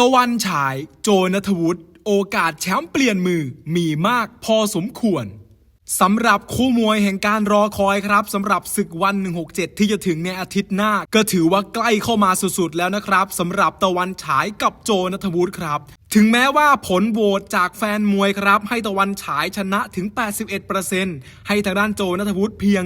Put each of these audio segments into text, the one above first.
ตะวันฉาย โจนัทวุฒิโอกาสแชมป์เปลี่ยนมือมีมากพอสมควรสำหรับคู่มวยแห่งการรอคอยครับสำหรับศึกวัน 167 ที่จะถึงในอาทิตย์หน้า ก็ถือว่าใกล้เข้ามาสุดๆแล้วนะครับสำหรับตะวันฉายกับโจนัทวุฒิครับ ถึงแม้ว่าผลโหวตจากแฟนมวยครับ ให้ตะวันฉายชนะถึง 81%ให้ทางด้านโจนัทวุฒิเพียง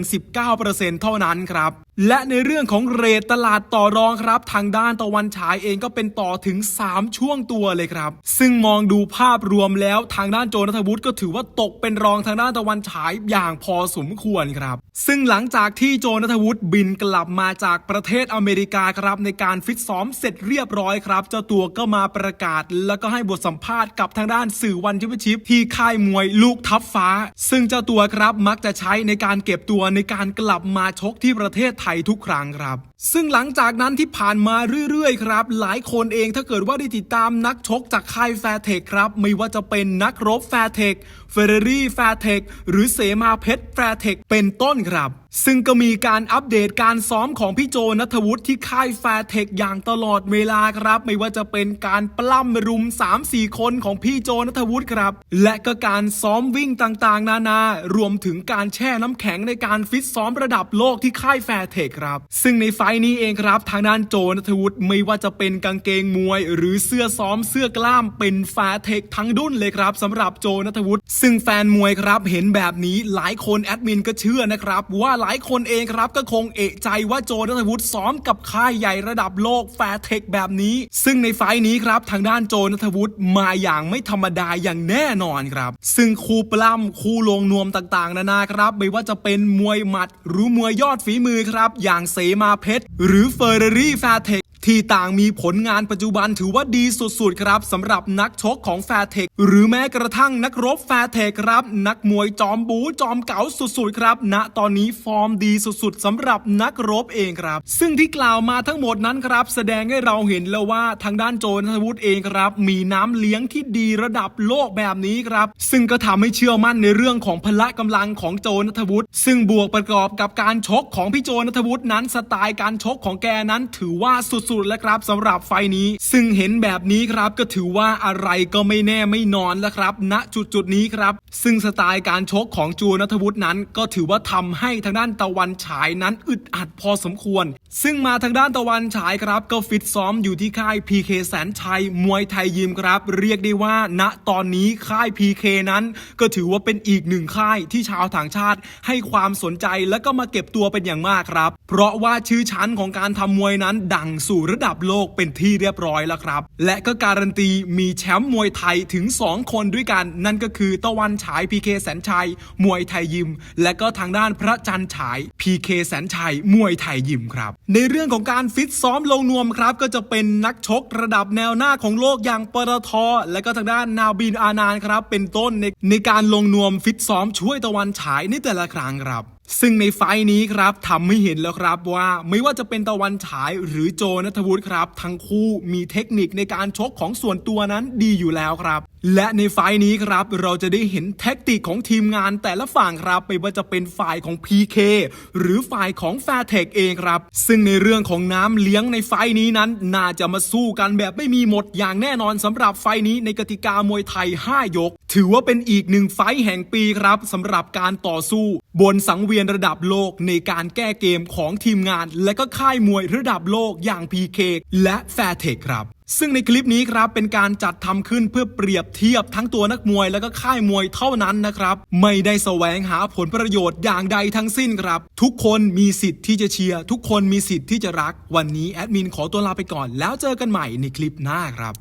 19%เท่านั้นครับ และในเรื่องของเรทตลาดต่อรองครับ ทางด้านตะวันฉายเองก็เป็นต่อถึง 3 ช่วงตัวเลยครับ ซึ่งมองดูภาพรวมแล้วทางด้านโจนัทวุฒิก็ถือว่าตกเป็นรองทางด้านตะวันฉายอย่างพอสมควรครับ ซึ่งหลังจากที่โจนัทวุฒิบินกลับมาจากประเทศอเมริกาครับ ในการฟิตซ้อมเสร็จเรียบร้อยครับ เจ้าตัวก็มาประกาศ แล้วก็ให้บทสัมภาษณ์กับทางด้านสื่อวันชิปชิปที่ค่ายมวยลูกทับฟ้า ซึ่งเจ้าตัวครับมักจะใช้ในการเก็บตัวในการกลับมาชกที่ประเทศไทยทุกครั้งครับ ซึ่งหลังจากนั้นที่ผ่านมาเรื่อยๆครับ หลายคนเองถ้าเกิดว่าได้ติดตามนักชกจากค่ายแฟร์เทคครับ ไม่ว่าจะเป็นนักรบแฟร์เทคเฟอร์รารี่แฟร์เทคหรือเสมาเพชรแฟร์เทคเป็นต้นครับ ซึ่งก็มีการอัปเดตการซ้อมของพี่โจนัทวุฒิที่ค่ายแฟร์เทคอย่างตลอดเวลาครับ ไม่ว่าจะเป็นการปล้ำรุม 3-4 คนของพี่โจนัทวุฒิครับ และก็การซ้อมวิ่งต่างๆ นานารวมถึงการแช่น้ำแข็งในการฟิตซ้อมระดับโลกที่ค่ายแฟร์เทคครับ ซึ่งในไฟนี้เองครับ ทางด้านโจนัทวุฒิไม่ว่าจะเป็นกางเกงมวย หรือเสื้อซ้อมเสื้อกล้ามเป็นแฟร์เทคทั้งดุ้นเลยครับสำหรับโจนัทวุฒิซึ่งแฟนมวยครับเห็นแบบนี้หลายคนแอดมินก็เชื่อนะครับ ว่าหลายคนเองครับก็คงเอะใจว่าโจนัทวุฒิซ้อมกับค่ายใหญ่ระดับโลกแฟร์เทคแบบนี้ ซึ่งในไฟนี้ครับทางด้านโจนัทวุฒิมาอย่างไม่ธรรมดาอย่างแน่นอนครับ ซึ่งคู่ปล้ำคู่ลงนวมต่างๆ นานาครับ ไม่ว่าจะเป็นมวยหมัด หรือมวยยอดฝีมือครับอย่างเสมาเพชร หรือเฟอร์รารี่ฟาเทค ที่ต่างมีผลงานปัจจุบันถือว่าดีสุดๆครับสำหรับนักชกของแฟร์เทคหรือแม้กระทั่งนักรบแฟร์เทคครับ นักมวยจอมบูจอมเก๋าสุดๆครับ ณตอนนี้ฟอร์มดีสุดๆสำหรับนักรบเองครับ ซึ่งที่กล่าวมาทั้งหมดนั้นครับ แสดงให้เราเห็นแล้วว่าทางด้านโจนัทวุฒิเองครับ มีน้ำเลี้ยงที่ดีระดับโลกแบบนี้ครับ ซึ่งก็ทำให้เชื่อมั่นในเรื่องของพละกำลังของโจนัทวุฒิซึ่งบวกประกอบกับการชกของพี่โจนัทวุฒินั้นสไตล์การชกของแกนั้นถือว่าสุดๆแล้วครับสำหรับไฟนี้ ซึ่งเห็นแบบนี้ครับก็ถือว่าอะไรก็ไม่แน่ไม่นอนแล้วครับ ณจุดจุดๆนี้ครับ ซึ่งสไตล์การชกของจูนัทวุฒินั้น ก็ถือว่าทำให้ทางด้านตะวันฉายนั้นอึดอัดพอสมควร ซึ่งมาทางด้านตะวันฉายครับ ก็ฟิตซ้อมอยู่ที่ค่าย PK แสนชัยมวยไทยยิมครับ เรียกได้ว่า ณตอนนี้ค่าย PK นั้น ก็ถือว่าเป็นอีกหนึ่งค่ายที่ชาวต่างชาติให้ความสนใจและก็มาเก็บตัวเป็นอย่างมากครับ เพราะว่าชื่อชั้นของการทำมวยนั้นดังสู่ระดับโลกเป็นที่เรียบร้อยแล้วครับ และก็การันตีมีแชมป์มวยไทยถึง 2 คนด้วยกัน นั่นก็คือตะวันฉาย PK แสนชัย มวยไทยยิม และก็ทางด้านพระจันทร์ฉาย PK แสนชัย มวยไทยยิมครับ ในเรื่องของการฟิตซ้อมลงนวมครับ ก็จะเป็นนักชกระดับแนวหน้าของโลกอย่างปตทและก็ทางด้านนาบินอานานครับ เป็นต้นในในการลงนวมฟิตซ้อมช่วยตะวันฉายในแต่ละครั้งครับ ซึ่งในไฟนี้ครับทำให้เห็นแล้วครับว่าไม่ว่าจะเป็นตะวันฉายหรือโจนัทวุฒิครับ ทั้งคู่มีเทคนิคในการชกของส่วนตัวนั้นดีอยู่แล้วครับและในไฟนี้ครับเราจะได้เห็นแท็กติกของทีมงานแต่ละฝั่งครับไม่ว่าจะเป็นฝ่ายของ PK หรือฝ่ายของแฟร์เทคเองครับ ซึ่งในเรื่องของน้ำเลี้ยงในไฟนี้นั้น น่าจะมาสู้กันแบบไม่มีหมดอย่างแน่นอนสำหรับไฟนี้ในกติกามวยไทย 5 ยก ถือว่าเป็นอีกหนึ่งไฟแห่งปีครับสำหรับการต่อสู้ บนสังเวียนระดับโลกในการแก้เกมของทีมงาน และก็ค่ายมวยระดับโลกอย่าง PK และแฟร์เทคครับ ซึ่งในคลิปนี้ครับเป็นการจัดทำขึ้นเพื่อเปรียบเทียบทั้งตัวนักมวยแล้วก็ค่ายมวยเท่านั้นนะครับ ไม่ได้แสวงหาผลประโยชน์อย่างใดทั้งสิ้นครับ ทุกคนมีสิทธิ์ที่จะเชียร์ทุกคนมีสิทธิ์ที่จะรัก วันนี้แอดมินขอตัวลาไปก่อนแล้วเจอกันใหม่ในคลิปหน้าครับ